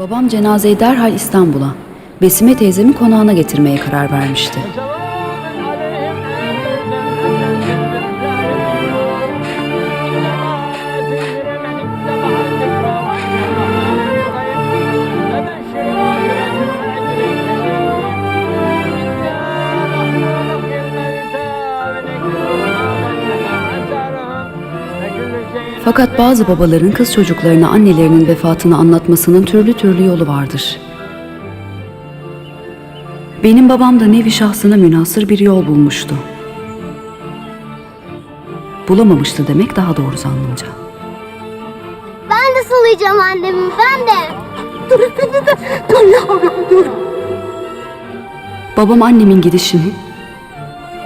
Babam cenazeyi derhal İstanbul'a, Besime teyzemin konağına getirmeye karar vermişti. Fakat bazı babaların kız çocuklarına annelerinin vefatını anlatmasının türlü türlü yolu vardır. Benim babam da nevi şahsına münasır bir yol bulmuştu. Bulamamıştı demek daha doğru zannımca. Ben de sulayacağım annemi ben de. Dur de. Dur yavrum dur. Babam annemin gidişini,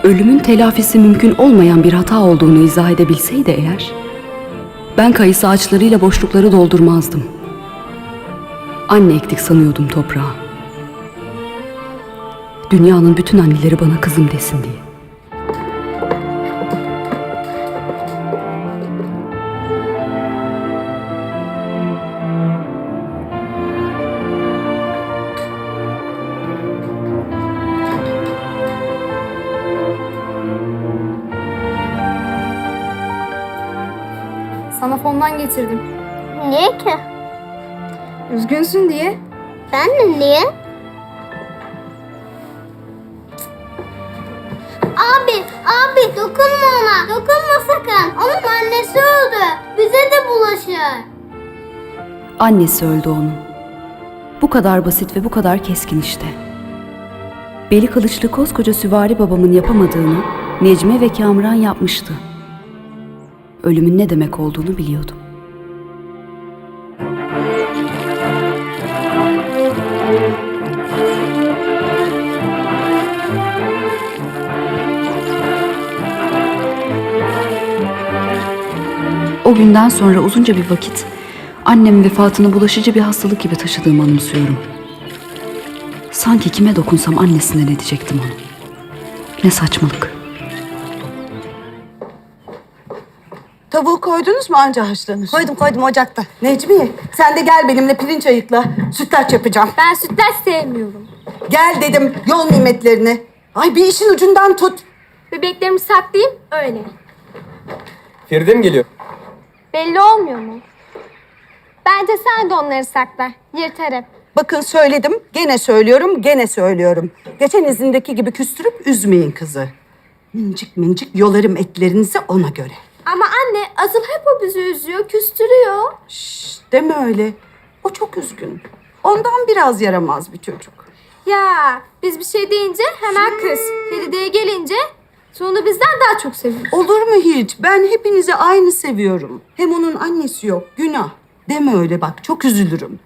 ölümün telafisi mümkün olmayan bir hata olduğunu izah edebilseydi eğer, ben kayısı ağaçlarıyla boşlukları doldurmazdım. Anne ektik sanıyordum toprağa. Dünyanın bütün anneleri bana kızım desin diye. Sana fondan getirdim. Niye ki? Üzgünsün diye. Ben de niye? Abi, abi dokunma ona. Dokunma sakın. Onun annesi öldü. Bize de bulaşır. Annesi öldü onun. Bu kadar basit ve bu kadar keskin işte. Beli kılıçlı koskoca süvari babamın yapamadığını Necmi ve Kamran yapmıştı. Ölümün ne demek olduğunu biliyordum. O günden sonra uzunca bir vakit annemin vefatını bulaşıcı bir hastalık gibi taşıdığımı anımsıyorum. Sanki kime dokunsam annesinden edecektim onu. Ne saçmalık. Tavuğu koydunuz mu anca haşlanır? Koydum koydum ocakta. Necmiye sen de gel benimle pirinç ayıkla. Sütlaç yapacağım. Ben sütlaç sevmiyorum. Gel dedim yol nimetlerini. Ay bir işin ucundan tut. Bebeklerimi saklayayım öyle. Feride mi geliyor? Belli olmuyor mu? Bence sen de onları sakla. Yırtarım. Bakın söyledim, gene söylüyorum, gene söylüyorum. Geçen izindeki gibi küstürüp üzmeyin kızı. Mincik mincik yolarım etlerinizi ona göre. Ama anne asıl hep o bizi üzüyor, küstürüyor. Şşş deme öyle. O çok üzgün. Ondan biraz yaramaz bir çocuk. Ya biz bir şey deyince hemen kız. Feride'ye gelince Tuğ'unu bizden daha çok seviyor. Olur mu hiç? Ben hepinizi aynı seviyorum. Hem onun annesi yok, günah. Deme öyle bak, çok üzülürüm.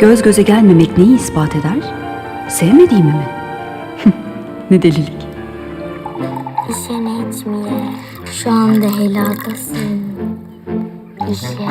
Göz göze gelmemek neyi ispat eder? Sevmediğimi mi? ne delilik. İşe Necmiye. Şu anda heladasın. İşe.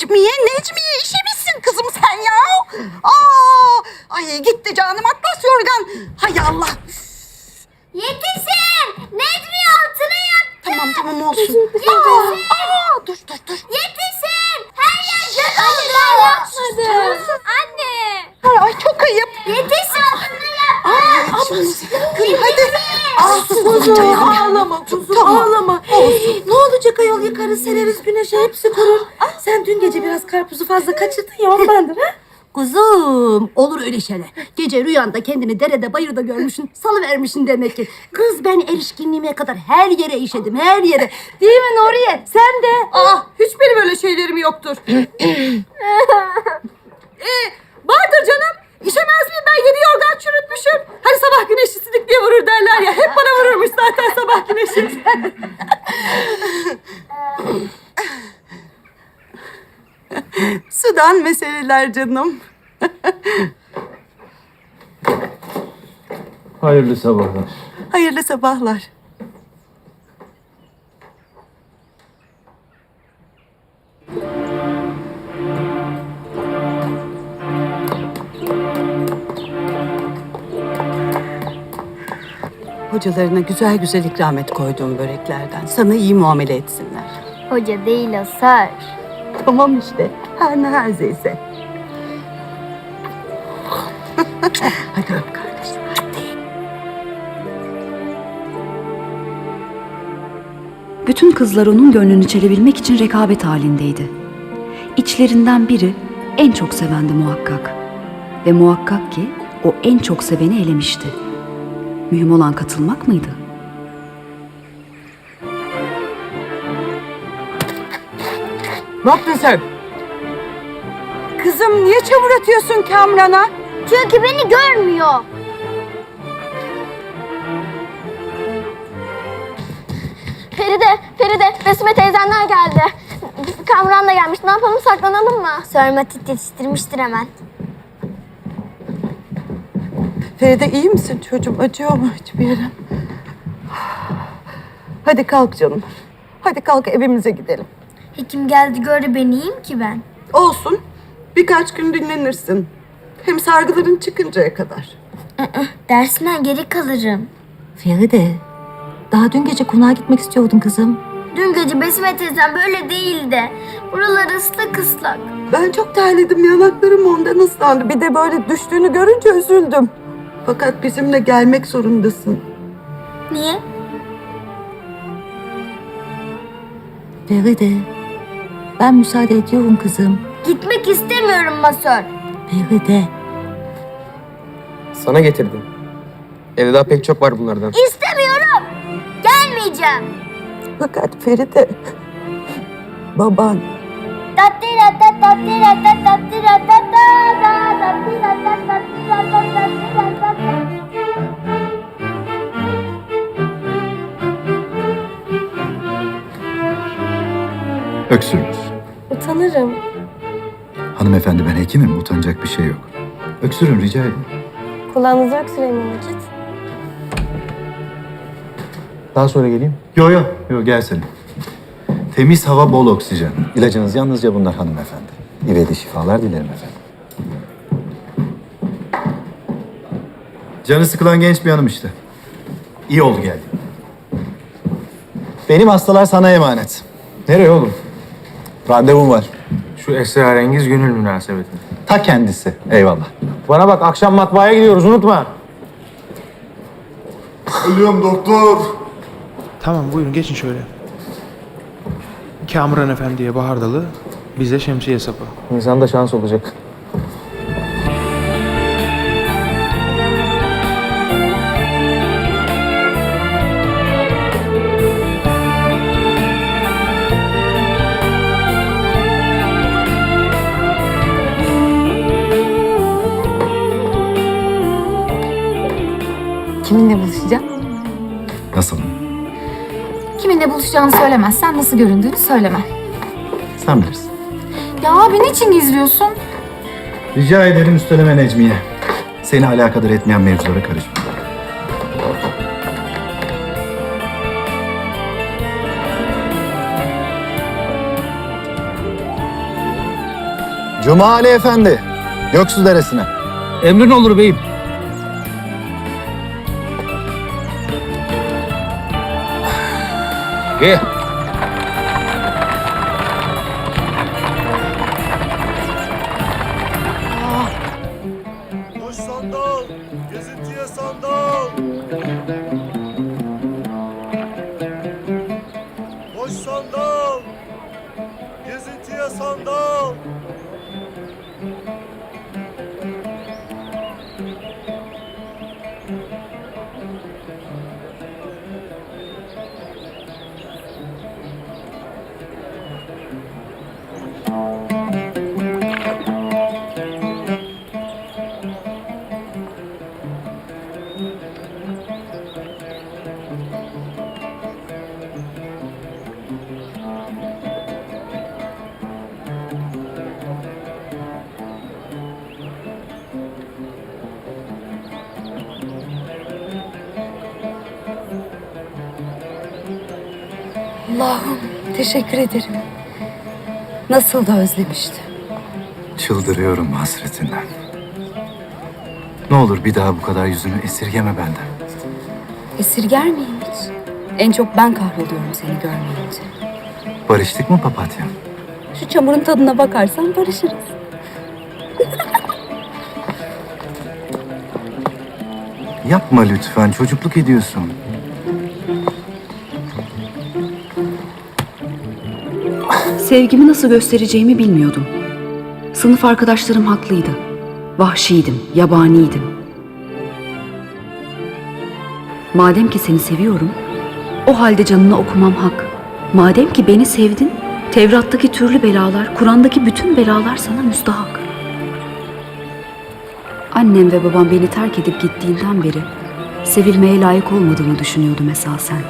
Necmiye, Necmiye işemişsin kızım sen ya. Aa, ay gitti canım atlas yorgan. Hay Allah. Yetişin! Necmi altına yattı. Tamam tamam olsun. Yetişin! Aa, dur dur dur. Yetişin! Her yer can oldu. Ben yapmadım. Anne. Ay, ay çok ayıp. Yetişin! Altına yattı. Ay, Kız hadi. Al kuzum Ağlama kuzum ağlama. Ne olacak ayol yıkarız sereriz güneşe hepsi kurur. Sen dün gece biraz karpuzu fazla kaçırdın ya ondandır ha? Kuzum olur öyle şeyler. Gece rüyanda kendini derede bayırda görmüşsün. Salıvermişsin demek ki. Kız ben erişkinliğime kadar her yere işedim her yere. Değil mi Nuriye? Sen de. Aa, hiç benim öyle şeylerim yoktur. ee, vardır canım. İşemez miyim ben yedi yorgan çürütmüşüm. Hani sabah güneşi sidik diye vurur derler ya. Hep bana vururmuş zaten sabah güneşi. Sudan meseleler canım. Hayırlı sabahlar. Hayırlı sabahlar. Hocalarına güzel güzel ikram et koyduğum böreklerden. Sana iyi muamele etsinler. Hoca değil o sar. Tamam işte. Her ne her zeyse. Hadi öp kardeşim. Bütün kızlar onun gönlünü çelebilmek için rekabet halindeydi. İçlerinden biri en çok sevendi muhakkak. Ve muhakkak ki o en çok seveni elemişti. Mühim olan katılmak mıydı? Ne yaptın sen? Kızım niye çamur atıyorsun Kamran'a? Çünkü beni görmüyor. Feride, Feride, Besime teyzenler geldi. Kamran da gelmiş. Ne yapalım saklanalım mı? Sormatit yetiştirmiştir hemen. Feride iyi misin çocuğum? Acıyor mu hiçbir yerin? Hadi kalk canım. Hadi kalk evimize gidelim. Hekim geldi gördü beni iyiyim ki ben. Olsun. Birkaç gün dinlenirsin. Hem sargıların çıkıncaya kadar. Dersinden geri kalırım. Feride. Daha dün gece konağa gitmek istiyordun kızım. Dün gece Besime teyzem böyle değildi. Buraları ıslak ıslak. Ben çok terledim. Yanaklarım ondan ıslandı. Bir de böyle düştüğünü görünce üzüldüm. Fakat bizimle gelmek zorundasın. Niye? Feride. Ben müsaade ediyorum kızım. Gitmek istemiyorum masör. Feride. Sana getirdim. Evde daha pek çok var bunlardan. İstemiyorum. Gelmeyeceğim. Fakat Feride... Baban Tattira Utanırım. Hanımefendi ben hekimim. Utanacak bir şey yok. Öksürün rica edin. Kulağınızı öksüreyim vakit. Daha sonra geleyim. Yo yo. Yo gel senin. Temiz hava, bol oksijen. İlacınız yalnızca bunlar hanımefendi. İvedi şifalar dilerim efendim. Canı sıkılan genç bir hanım işte. İyi oldu geldi. Benim hastalar sana emanet. Nereye oğlum? Randevum var. Şu esrarengiz gönül münasebeti. Ta kendisi. Eyvallah. Bana bak akşam matbaaya gidiyoruz unutma. Ölüyorum doktor. Tamam buyurun geçin şöyle. Kamuran Efendi'ye Bahar Dalı, bize şemsiye sapı. İnsanda şans olacak. Kiminle buluşacağım? Nasıl? Kiminle buluşacağını söylemezsen nasıl göründüğünü söyleme. Sen bilirsin. Ya abi niçin gizliyorsun? Rica ederim üsteleme Necmiye. Seni alakadar etmeyen mevzulara karışma. Cuma Ali Efendi, Göksu Deresi'ne. Emrin olur beyim. Gel. Allah'ım teşekkür ederim. Nasıl da özlemiştim. Çıldırıyorum hasretinden. Ne olur bir daha bu kadar yüzünü esirgeme benden. Esirger miyim hiç? En çok ben kahroluyorum seni görmeyince. Barıştık mı papatya? Şu çamurun tadına bakarsan barışırız. Yapma lütfen çocukluk ediyorsun. Sevgimi nasıl göstereceğimi bilmiyordum. Sınıf arkadaşlarım haklıydı. Vahşiydim, yabaniydim. Madem ki seni seviyorum, o halde canını okumam hak. Madem ki beni sevdin, Tevrat'taki türlü belalar, Kur'an'daki bütün belalar sana müstahak. Annem ve babam beni terk edip gittiğinden beri sevilmeye layık olmadığımı düşünüyordum esasen.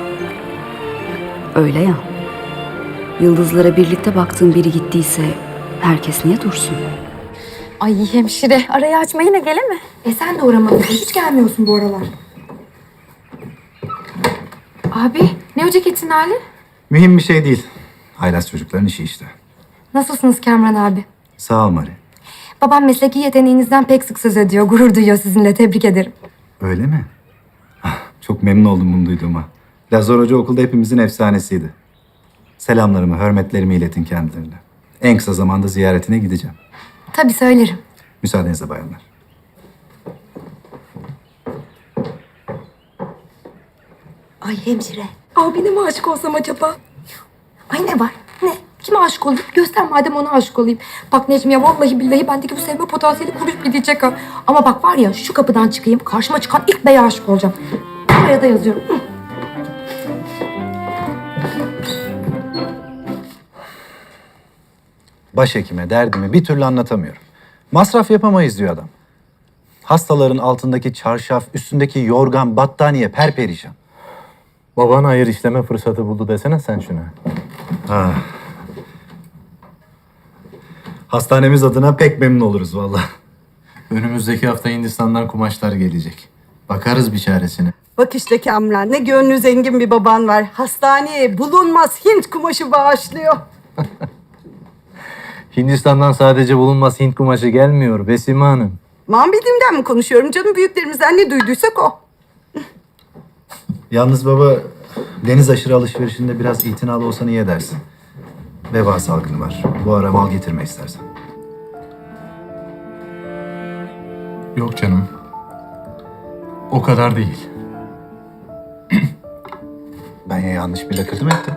Öyle ya. Yıldızlara birlikte baktığın biri gittiyse herkes niye dursun? Ay hemşire arayı açma yine geleme. E sen de uğramadın. Hiç gelmiyorsun bu aralar. Abi ne o ceketin hali? Mühim bir şey değil. Haylaz çocukların işi işte. Nasılsınız Kamran abi? Sağ ol Mari. Babam mesleki yeteneğinizden pek sık söz ediyor. Gurur duyuyor sizinle. Tebrik ederim. Öyle mi? Ah, Çok memnun oldum bunu duyduğuma. Lazar Hoca okulda hepimizin efsanesiydi. Selamlarımı, hürmetlerimi iletin kendilerine. En kısa zamanda ziyaretine gideceğim. Tabii söylerim. Müsaadenizle bayanlar. Ay hemşire. Abine mi aşık olsam acaba? Ay ne var? Ne? Kime aşık olayım? Göster madem ona aşık olayım. Bak Necmiye vallahi billahi bendeki bu sevme potansiyeli kurup gidecek ha. Ama bak var ya şu kapıdan çıkayım karşıma çıkan ilk beye aşık olacağım. Buraya da yazıyorum. Hı. Başhekime derdimi bir türlü anlatamıyorum. Masraf yapamayız diyor adam. Hastaların altındaki çarşaf, üstündeki yorgan, battaniye perperişan. Baban hayır işleme fırsatı buldu desene sen şuna. Ah. Hastanemiz adına pek memnun oluruz vallahi. Önümüzdeki hafta Hindistan'dan kumaşlar gelecek. Bakarız bir çaresine. Bak işte Kamran ne gönlü zengin bir baban var. Hastaneye bulunmaz Hint kumaşı bağışlıyor. Hindistan'dan sadece bulunmaz Hint kumaşı gelmiyor Besime Hanım. Man bildiğimden mi konuşuyorum canım? Büyüklerimizden ne duyduysak o. Yalnız baba deniz aşırı alışverişinde biraz itinalı olsan iyi edersin. Veba salgını var. Bu ara mal getirme istersen. Yok canım. O kadar değil. Ben ya yanlış bir lakırdı mı ettim?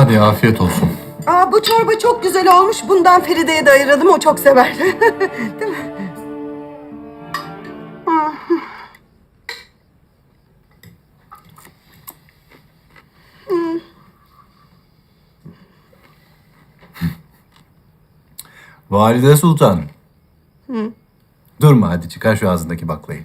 Hadi afiyet olsun. Aa bu çorba çok güzel olmuş. Bundan Feride'ye de ayıralım. O çok sever. Değil mi? Valide Sultan. Durma hadi çıkar şu ağzındaki baklayı.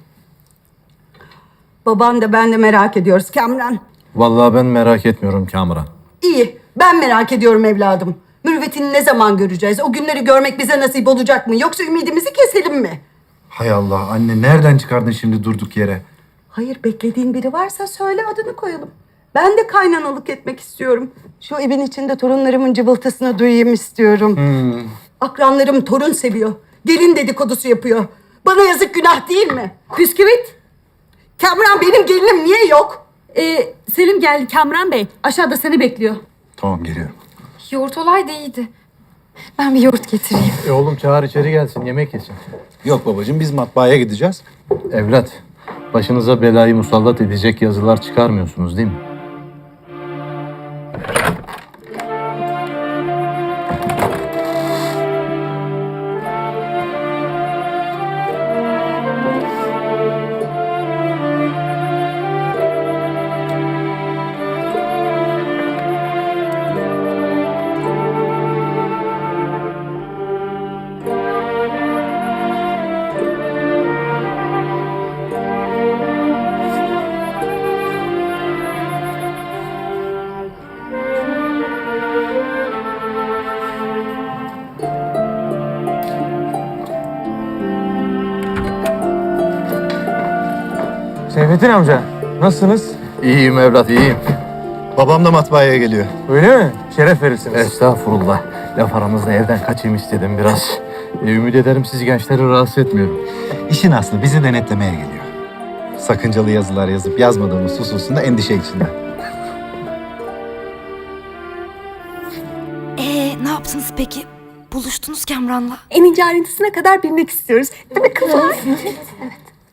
Baban da ben de merak ediyoruz Kamran. Vallahi ben merak etmiyorum Kamran. İyi. Ben merak ediyorum evladım. Mürüvvetini ne zaman göreceğiz? O günleri görmek bize nasip olacak mı? Yoksa ümidimizi keselim mi? Hay Allah anne nereden çıkardın şimdi durduk yere? Hayır beklediğin biri varsa söyle adını koyalım. Ben de kaynanalık etmek istiyorum. Şu evin içinde torunlarımın cıvıltısını duyayım istiyorum. Akranlarım torun seviyor. Gelin dedikodusu yapıyor. Bana yazık günah değil mi? Püsküvit. Kamran benim gelinim niye yok? Ee, Selim geldi Kamran Bey. Aşağıda seni bekliyor. Tamam geliyorum. Yoğurt olaydı iyiydi. Ben bir yoğurt getireyim. E oğlum çağır içeri gelsin yemek yesin. Yok babacığım biz matbaaya gideceğiz. Evlat, başınıza belayı musallat edecek yazılar çıkarmıyorsunuz değil mi? Seyfettin amca, nasılsınız? İyiyim evlat iyiyim. Babam da matbaaya geliyor. Öyle mi? Şeref verirsiniz. Estağfurullah. Laf aramızda evden kaçayım istedim biraz. E, ümit ederim siz gençleri rahatsız etmiyorum. İşin aslı bizi denetlemeye geliyor. Sakıncalı yazılar yazıp yazmadığımız hususunda endişe içinde. Ee, ne yaptınız peki? Buluştunuz Kamran'la. En ince ayrıntısına kadar bilmek istiyoruz. Değil mi kızım?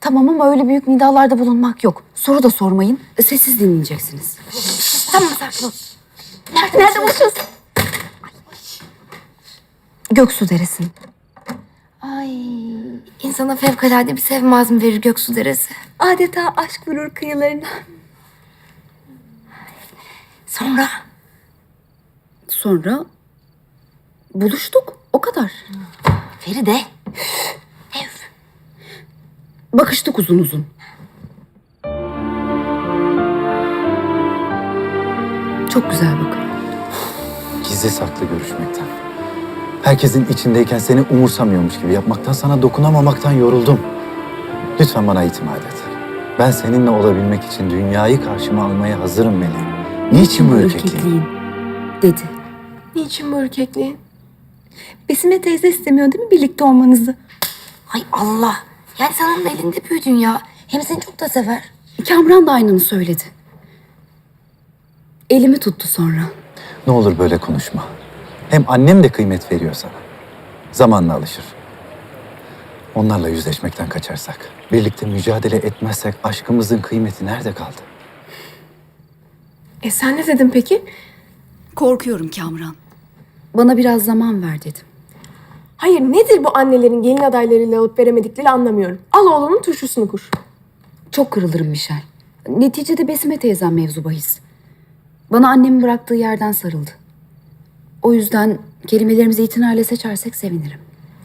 Tamam ama öyle büyük nidalarda bulunmak yok. Soru da sormayın. Sessiz dinleyeceksiniz. tamam sakin ol. Nerede, nerede buluşuyoruz? Göksu Deresi. Ay, insana fevkalade bir sevme azmi verir Göksu Deresi. Adeta aşk vurur kıyılarına. Sonra? Sonra buluştuk. O kadar. Feride. Bakıştık uzun uzun. Çok güzel bakın. Gizli saklı görüşmekten. Herkesin içindeyken seni umursamıyormuş gibi yapmaktan, sana dokunamamaktan yoruldum. Lütfen bana itimat et. Ben seninle olabilmek için dünyayı karşıma almaya hazırım Meleğim. Niçin bu ürkekliğin? Dedi. Niçin bu ürkekliğin? Besime teyze istemiyor değil mi birlikte olmanızı? Hay Allah. Yani sen onun elinde büyüdün ya. Hem seni çok da sever. Kamran da aynını söyledi. Elimi tuttu sonra. Ne olur böyle konuşma. Hem annem de kıymet veriyor sana. Zamanla alışır. Onlarla yüzleşmekten kaçarsak, birlikte mücadele etmezsek aşkımızın kıymeti nerede kaldı? E sen ne dedin peki? Korkuyorum Kamran. Bana biraz zaman ver dedim. Hayır nedir bu annelerin gelin adaylarıyla alıp veremedikleri anlamıyorum. Al oğlunun turşusunu kur. Çok kırılırım Michel. Neticede Besime teyzem mevzu bahis. Bana annemin bıraktığı yerden sarıldı. O yüzden kelimelerimizi itinayla seçersek sevinirim.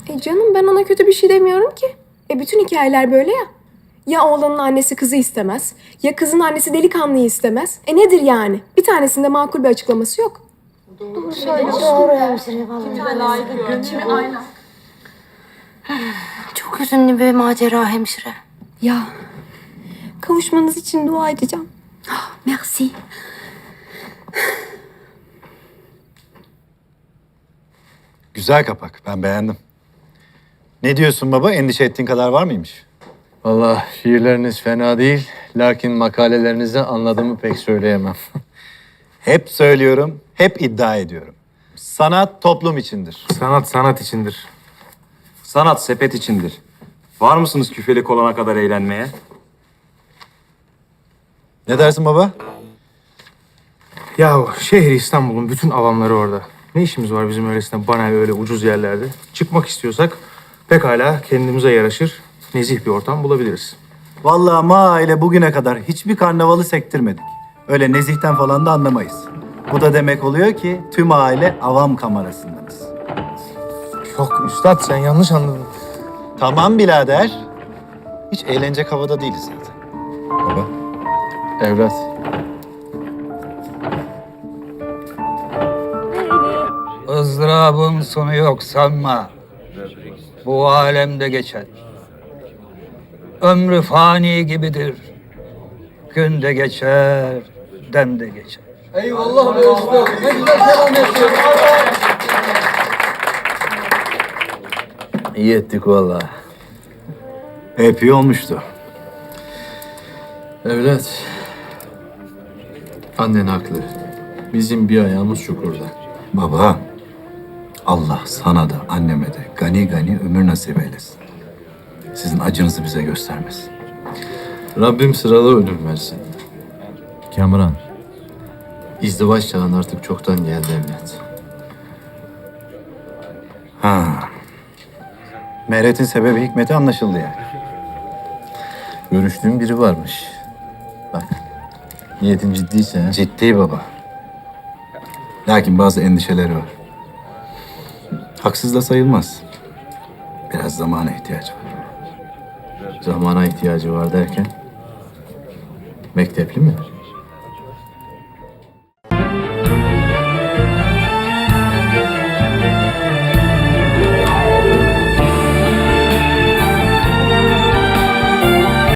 E canım ben ona kötü bir şey demiyorum ki. E bütün hikayeler böyle ya. Ya oğlanın annesi kızı istemez, ya kızın annesi delikanlıyı istemez. E nedir yani? Bir tanesinde makul bir açıklaması yok. Çok hüzünlü bir macera hemşire. Ya Kavuşmanız için dua edeceğim. merci. Güzel kapak, ben beğendim. Ne diyorsun baba? Endişe ettiğin kadar var mıymış? Vallahi şiirleriniz fena değil. Lakin makalelerinizi anladığımı pek söyleyemem. Hep söylüyorum, hep iddia ediyorum. Sanat toplum içindir. Sanat sanat içindir. Sanat sepet içindir. Var mısınız küfelik olana kadar eğlenmeye? Ne dersin baba? Ya şehri İstanbul'un bütün avamları orada. Ne işimiz var bizim öylesine banal öyle ucuz yerlerde? Çıkmak istiyorsak pekala kendimize yaraşır nezih bir ortam bulabiliriz. Vallahi ma ile bugüne kadar hiçbir karnavalı sektirmedik. Öyle nezihten falan da anlamayız. Bu da demek oluyor ki tüm aile avam kamerasındayız. Yok üstad sen yanlış anladın. Tamam birader. Hiç eğlenecek havada değiliz zaten. Baba. Evlat. ızdırabın sonu yok sanma. Bu alemde geçer. Ömrü fani gibidir. Gün de geçer, dem de geçer. İyi ettik vallahi. Hep iyi olmuştu. Evlat. Annen haklı. Bizim bir ayağımız çukurda. Baba. Allah sana da anneme de gani gani ömür nasip eylesin. Sizin acınızı bize göstermesin. Rabbim sıralı ölüm versin. Kamran. İzdivaç çağın artık çoktan geldi evlat. Ha. Mehret'in sebebi hikmeti anlaşıldı yani. Görüştüğüm biri varmış. Bak. Niyetin ciddiyse. Ciddi baba. Lakin bazı endişeleri var. Haksız da sayılmaz. Biraz zamana ihtiyacı var. Zamana ihtiyacı var derken. Mektepli mi?